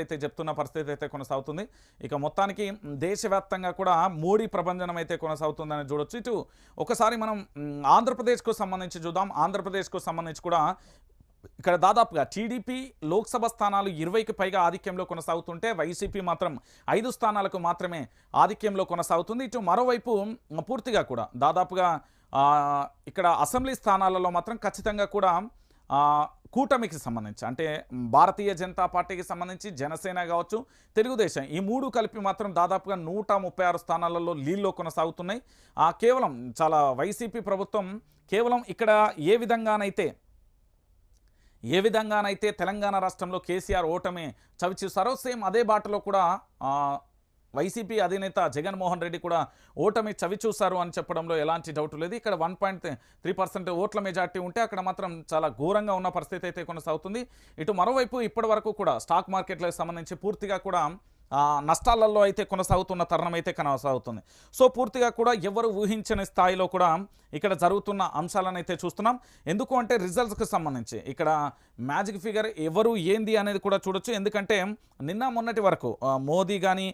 అయితే చెప్తున్న పరిస్థితి అయితే కొనసాగుతుంది. ఇక మొత్తానికి దేశవ్యాప్తంగా కూడా మోడీ ప్రబంధనం అయితే కొనసాగుతుందని చూడొచ్చు. ఇటు ఒకసారి మనం ఆంధ్రప్రదేశ్కు సంబంధించి చూద్దాం. ఆంధ్రప్రదేశ్కు సంబంధించి కూడా ఇక్కడ దాదాపుగా టీడీపీ లోక్సభ స్థానాలు ఇరవైకి పైగా ఆధిక్యంలో కొనసాగుతుంటే వైసీపీ మాత్రం ఐదు స్థానాలకు మాత్రమే ఆధిక్యంలో కొనసాగుతుంది. ఇటు మరోవైపు పూర్తిగా కూడా దాదాపుగా ఇక్కడ అసెంబ్లీ స్థానాలలో మాత్రం ఖచ్చితంగా కూడా కూటమికి సంబంధించి అంటే భారతీయ జనతా పార్టీకి సంబంధించి జనసేన కావచ్చు తెలుగుదేశం ఈ మూడు కలిపి మాత్రం దాదాపుగా నూట ముప్పై ఆరు స్థానాలలో లీల్లో కొనసాగుతున్నాయి. ఆ, కేవలం చాలా వైసీపీ ప్రభుత్వం కేవలం ఇక్కడ ఏ విధంగానైతే ఏ విధంగానైతే తెలంగాణ రాష్ట్రంలో కేసీఆర్ ఓటమి చవిచూస్తారో సేమ్ అదే బాటలో కూడా వైసీపీ అధినేత జగన్మోహన్ రెడ్డి కూడా ఓటమి చవి చూశారు అని చెప్పడంలో ఎలాంటి డౌట్ లేదు. ఇక్కడ వన్ పాయింట్ త్రీ పర్సెంట్ ఓట్ల మెజార్టీ ఉంటే అక్కడ మాత్రం చాలా ఘోరంగా ఉన్న పరిస్థితి అయితే కొనసాగుతుంది. ఇటు మరోవైపు ఇప్పటి వరకు కూడా స్టాక్ మార్కెట్లకు సంబంధించి పూర్తిగా కూడా నష్టాలలో అయితే కొనసాగుతున్న తరుణం అయితే కొనసాగుతుంది. సో పూర్తిగా కూడా ఎవరు ఊహించని స్థాయిలో కూడా ఇక్కడ జరుగుతున్న అంశాలను అయితే చూస్తున్నాం. ఎందుకు అంటే రిజల్ట్స్కి సంబంధించి ఇక్కడ మ్యాజిక్ ఫిగర్ ఎవరు ఏంది అనేది కూడా చూడొచ్చు. ఎందుకంటే నిన్న మొన్నటి వరకు మోదీ కానీ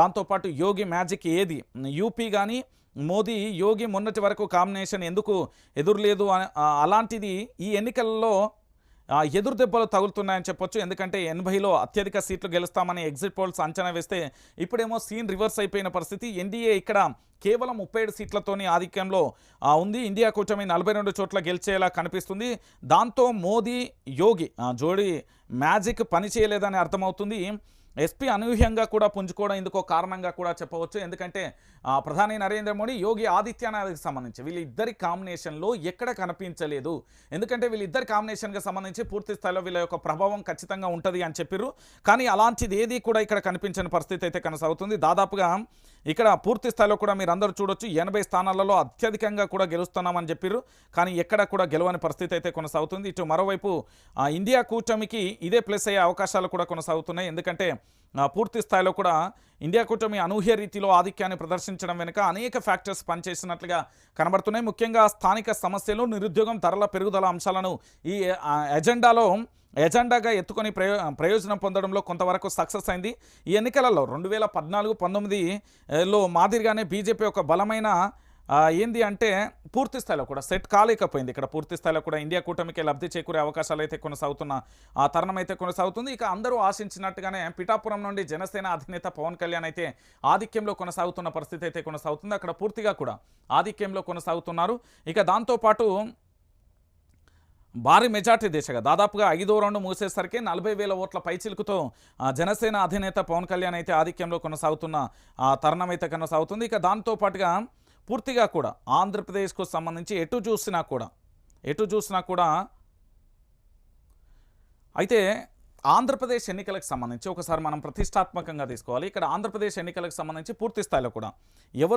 దాంతోపాటు యోగి మ్యాజిక్ ఏది యూపీ కానీ మోదీ యోగి మొన్నటి వరకు కాంబినేషన్ ఎందుకు ఎదురులేదు అలాంటిది ఈ ఎన్నికల్లో ఎదురు దెబ్బలు తగులుతున్నాయని చెప్పొచ్చు. ఎందుకంటే ఎనభైలో అత్యధిక సీట్లు గెలుస్తామని ఎగ్జిట్ పోల్స్ అంచనా వేస్తే ఇప్పుడేమో సీన్ రివర్స్ అయిపోయిన పరిస్థితి. ఎన్డీఏ ఇక్కడ కేవలం ముప్పై ఏడు సీట్లతోని ఆధిక్యంలో ఉంది. ఇండియా కూటమి నలభై రెండు చోట్ల గెలిచేలా కనిపిస్తుంది. దాంతో మోదీ యోగి జోడి మ్యాజిక్ పని చేయలేదని అర్థమవుతుంది. ఎస్పీ అనూహ్యంగా కూడా పుంజుకోవడం ఇందుకో కారణంగా కూడా చెప్పవచ్చు. ఎందుకంటే ప్రధాని నరేంద్ర మోడీ యోగి ఆదిత్యనాథ్కి సంబంధించి వీళ్ళిద్దరి కాంబినేషన్లో ఎక్కడ కనిపించలేదు. ఎందుకంటే వీళ్ళిద్దరి కాంబినేషన్కి సంబంధించి పూర్తి స్థాయిలో వీళ్ళ యొక్క ప్రభావం ఖచ్చితంగా ఉంటుంది అని చెప్పారు కానీ అలాంటిది ఏది కూడా ఇక్కడ కనిపించని పరిస్థితి అయితే కొనసాగుతుంది. దాదాపుగా ఇక్కడ పూర్తి స్థాయిలో కూడా మీరు అందరూ చూడొచ్చు ఎనభై స్థానాలలో అత్యధికంగా కూడా గెలుస్తున్నామని చెప్పారు కానీ ఎక్కడ కూడా గెలవని పరిస్థితి అయితే కొనసాగుతుంది. ఇటు మరోవైపు ఇండియా కూటమికి ఇదే ప్లస్ అయ్యే అవకాశాలు కూడా కొనసాగుతున్నాయి. ఎందుకంటే పూర్తి స్థాయిలో కూడా ఇండియా కూటమి అనూహ్య రీతిలో ఆధిక్యాన్ని ప్రదర్శించడం వెనుక అనేక ఫ్యాక్టర్స్ పనిచేసినట్లుగా కనబడుతున్నాయి. ముఖ్యంగా స్థానిక సమస్యలు నిరుద్యోగం ధరల పెరుగుదల అంశాలను ఈ ఎజెండాలో ఎజెండాగా ఎత్తుకొని ప్రయో ప్రయోజనం పొందడంలో కొంతవరకు సక్సెస్ అయింది. ఈ ఎన్నికలలో రెండు వేల పద్నాలుగు పంతొమ్మిది లో మాదిరిగానే బీజేపీ ఒక బలమైన ఏంది అంటే పూర్తి స్థాయిలో కూడా సెట్ కాలేకపోయింది. ఇక్కడ పూర్తి స్థాయిలో కూడా ఇండియా కూటమికి లబ్ధి చేకూరే అవకాశాలు అయితే కొనసాగుతున్న ఆ తరుణం అయితే కొనసాగుతుంది. ఇక అందరూ ఆశించినట్టుగానే పిఠాపురం నుండి జనసేన అధినేత పవన్ కళ్యాణ్ అయితే ఆధిక్యంలో కొనసాగుతున్న పరిస్థితి అయితే కొనసాగుతుంది. అక్కడ పూర్తిగా కూడా ఆధిక్యంలో కొనసాగుతున్నారు. ఇక దాంతోపాటు భారీ మెజార్టీ దిశగా దాదాపుగా ఐదో రౌండ్ మూసేసరికి నలభై వేల ఓట్ల పైచిలుకుతో జనసేన అధినేత పవన్ కళ్యాణ్ అయితే ఆధిక్యంలో కొనసాగుతున్న తరుణం అయితే కొనసాగుతుంది. ఇక దాంతో పాటుగా పూర్తిగా కూడా ఆంధ్రప్రదేశ్కు సంబంధించి ఎటు చూసినా కూడా ఎటు చూసినా కూడా అయితే ఆంధ్రప్రదేశ్ ఎన్నికలకు సంబంధించి ఒకసారి మనం ప్రతిష్టాత్మకంగా తీసుకోవాలి. ఇక్కడ ఆంధ్రప్రదేశ్ ఎన్నికలకు సంబంధించి పూర్తి స్థాయిలో కూడా ఎవరు